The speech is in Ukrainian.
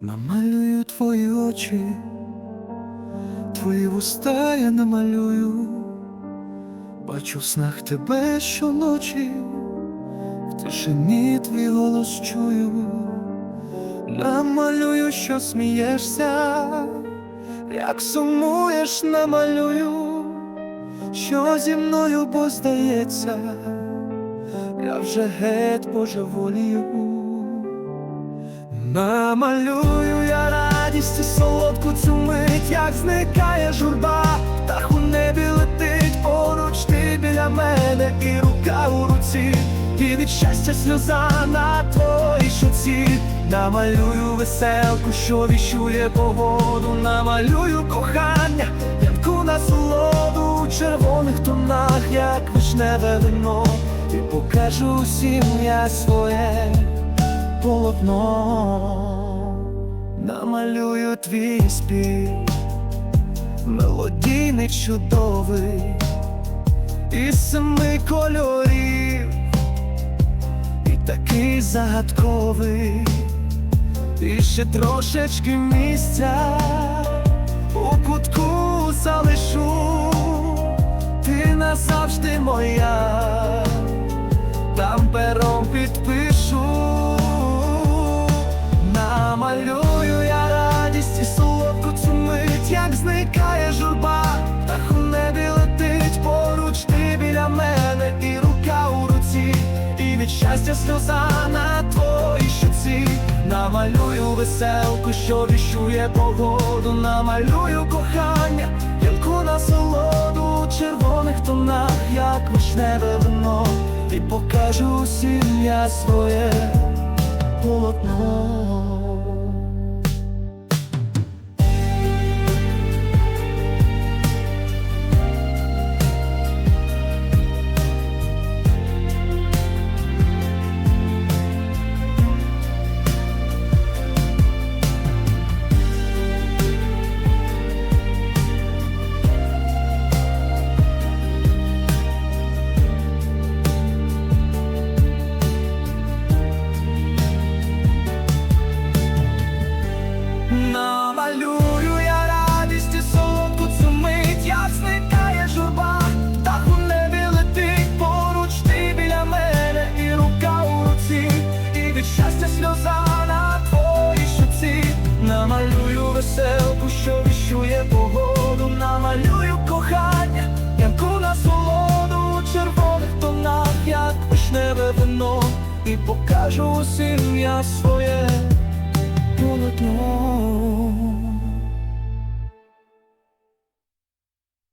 Намалюю твої очі, твої вуста я намалюю, бачу в снах тебе щоночі, в тишині твій голос чую, намалюю, що смієшся, як сумуєш, намалюю, що зі мною бо здається, я вже геть божеволію. Намалюю я радість і солодку цю мить, як зникає журба, птах у небі летить поруч ти біля мене, і рука у руці, і від щастя сльоза на твоїй щоці. Намалюю веселку, що віщує погоду, намалюю кохання, янку насолоду у червоних тонах, як вишневе вино, і покажу всім я своє полотно, намалюю твій спів, мелодійний чудовий, із семи кольорів, і такий загадковий, і ще трошечки місця. У кутку залишу, ти назавжди моя мить, як зникає журба, птах у небі летить поруч ти біля мене, і рука у руці, і від щастя сльоза на твоїй щоці, намалюю веселку, що віщує погоду, намалюю кохання, ялку насолоду. У червоних тонах, як вишневе вино, і покажу усім я своє полотно. Намалюю я радість і солодку цю мить, як зникає небі летить поруч біля мене, і рука у руці, і від щастя сльоза на твоїй щоці. Намалюю веселку, що віщує погоду, намалюю кохання, янку насолоду у червоних тонах, як вишневе вино, і покажу усім я своє.